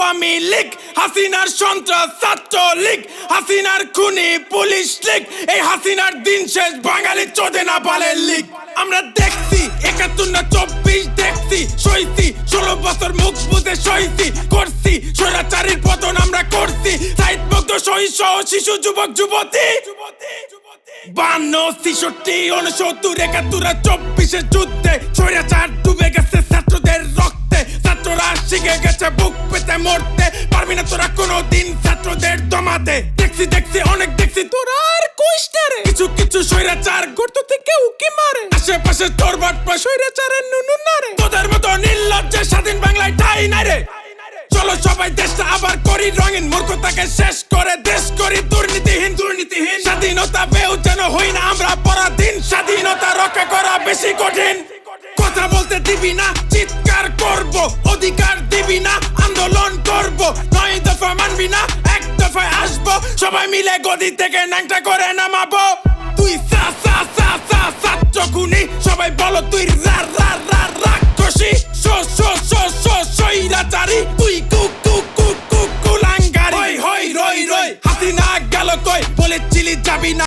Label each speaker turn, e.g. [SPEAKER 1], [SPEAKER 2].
[SPEAKER 1] আওয়ামী লীগ, হাসিনার সন্ত্রাস ছাত্র লীগ হাসিনার খুনি, পুলিশ লীগ, এই হাসিনার দিন শেষ, বাঙালি চোদে না পালে লীগ। আমরা দেখছি, একাত্তর না চব্বিশ দেখছি, সইছি, ষোলো বছর মুখ বুঝে সইছি, করছি, স্বৈরাচারীর পতন আমরা করছি মুক্ত সহিষ্য শিশু, যুবক, যুবতী। বান্ন, ছিষট্টি উনসত্তর একাত্তর চব্বিশের যুদ্ধে স্বৈরাচার ডুবে গেছে ছাত্রদের রক্তে, ছাত্ররা শিখে গেছে বুক পেতে মরতে পারবি না তোরা কোনোদিন ছাত্রদের দমাতে। দেখছি দেখছি, অনেক দেখছি। তোরা
[SPEAKER 2] আর কইস
[SPEAKER 1] কিছু কিছু স্বৈরাচার গর্ত
[SPEAKER 2] থেকে উকি মারে।
[SPEAKER 1] আশেপাশে তোর বাট পা
[SPEAKER 2] স্বৈরাচারের নুনু না রে।
[SPEAKER 1] তোদের মতো নির্লজ্জে স্বাধীন বাংলায় ঠাই নাই রে। চলো সবাই দেশটা আবার করি রঙিন। মূর্খতাকে শেষ করে দেশ করি দুর্নীতিহীন দুর্নীতিহীন। স্বাধীনতা পেও যেন হই না, আমরা পরাধীন। স্বাধীনতা রক্ষা করা বেশি কঠিন। কথা বলতে দিবি না, চিৎকার করব। সবাই মিলে গদি থেকে নাংটা করে নামাবো। তুই সা সা সা সা সাত চকুনি। সবাই বলো তুই রা সো সো সো সো সৈরাচারি তুই কু কু কু কু কুলাঙ্গারি। হই হই রই রই। হাতি না গেল কই? বলেছিলি যাবি না।